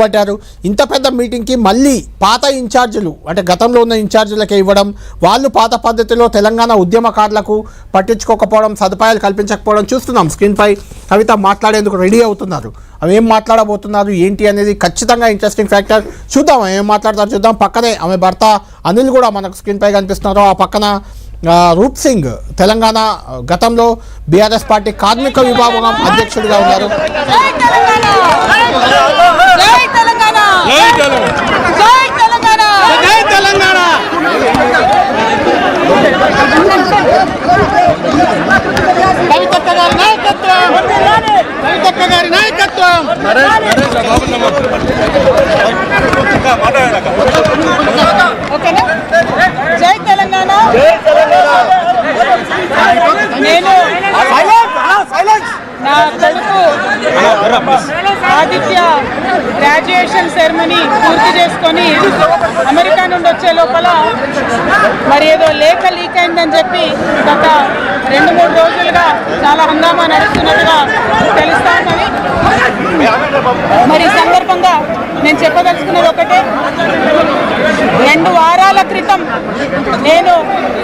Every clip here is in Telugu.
పట్టారు ఇంత పెద్ద మీటింగ్కి మళ్ళీ పాత ఇన్ఛార్జీలు అంటే గతంలో ఉన్న ఇన్ఛార్జీలకే ఇవ్వడం వాళ్ళు పాత పద్ధతిలో తెలంగాణ ఉద్యమకారులకు పట్టించుకోకపోవడం సదుపాయాలు కల్పించకపోవడం చూస్తున్నాం. స్క్రీన్పై కవిత మాట్లాడేందుకు రెడీ అవుతున్నారు. అవి ఏం మాట్లాడబోతున్నారు ఏంటి అనేది ఖచ్చితంగా ఇంట్రెస్టింగ్ ఫ్యాక్టర్ చూద్దాం ఏం మాట్లాడతారు చూద్దాం. పక్కనే ఆమె భర్త అనిల్ కూడా మనకు స్క్రీన్పై కనిపిస్తున్నారు. ఆ పక్కన రూప్ సింగ్ తెలంగాణ గతంలో బీఆర్ఎస్ పార్టీ కార్మిక విభాగం అధ్యక్షుడిగా ఉన్నారు జై తెలంగాణ జై తెలంగాణ జై తెలంగాణ జై తెలంగాణ కవితక్క గారి నాయకత్వం కవితక్క గారి నాయకత్వం ఓకేనా? జై తెలంగాణ. నేను నా కొడుకు ఆదిత్య గ్రాడ్యుయేషన్ సెరమనీ పూర్తి చేసుకొని అమెరికా నుండి వచ్చే లోపల మరి ఏదో లేఖ లీక్ అయిందని చెప్పి గత రెండు మూడు రోజులుగా చాలా హంగామా నడుస్తున్నట్టుగా తెలుస్తా ఉన్నది. మరి సందర్భంగా నేను చెప్పదలుచుకున్నది ఒకటే. రెండు వారాల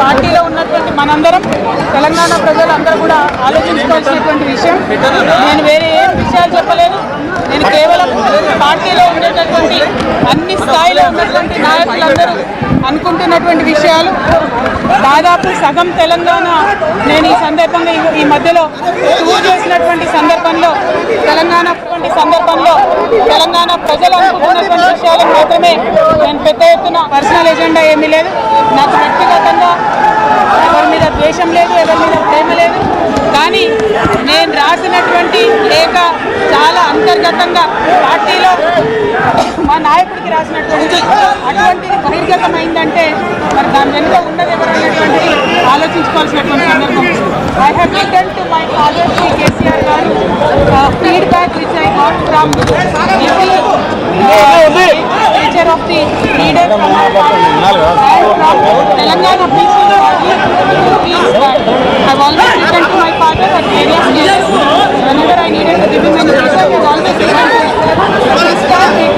పార్టీలో ఉన్నటువంటి మనందరం తెలంగాణ ప్రజలందరూ కూడా ఆలోచించుకోవాల్సినటువంటి విషయం. నేను వేరే ఏం విషయాలు చెప్పలేదు. నేను కేవలం పార్టీలో ఉండేటటువంటి అన్ని స్థాయిలో ఉన్నటువంటి నాయకులందరూ అనుకుంటున్నటువంటి విషయాలు. దాదాపు సగం తెలంగాణ నేను ఈ సందర్భంగా ఈ- ఈ మధ్యలో టూర్ చేసినటువంటి సందర్భంలో తెలంగాణ సందర్భంలో తెలంగాణ ప్రజలు అనుకుంటున్నటువంటి విషయాలకు మాత్రమే నేను పెద్ద ఎత్తున పర్సనల్ ఎజెండా ఏమీ లేదు. నాకు వ్యక్తిగత ద్వేషం లేదు ఎవరి మీద ప్రేమ లేదు. కానీ నేను రాసినటువంటి లేఖ చాలా అంతర్గతంగా పార్టీలో మా నాయకుడికి రాసినటువంటి అటువంటిది బహిర్గతమైందంటే మరి దాని వెనుక ఉన్నది ఎవరు అనేటువంటి ఆలోచించుకోవాల్సినటువంటి సందర్భం. I have return to my father Shri KCR garu feedback which I got from teacher of the leader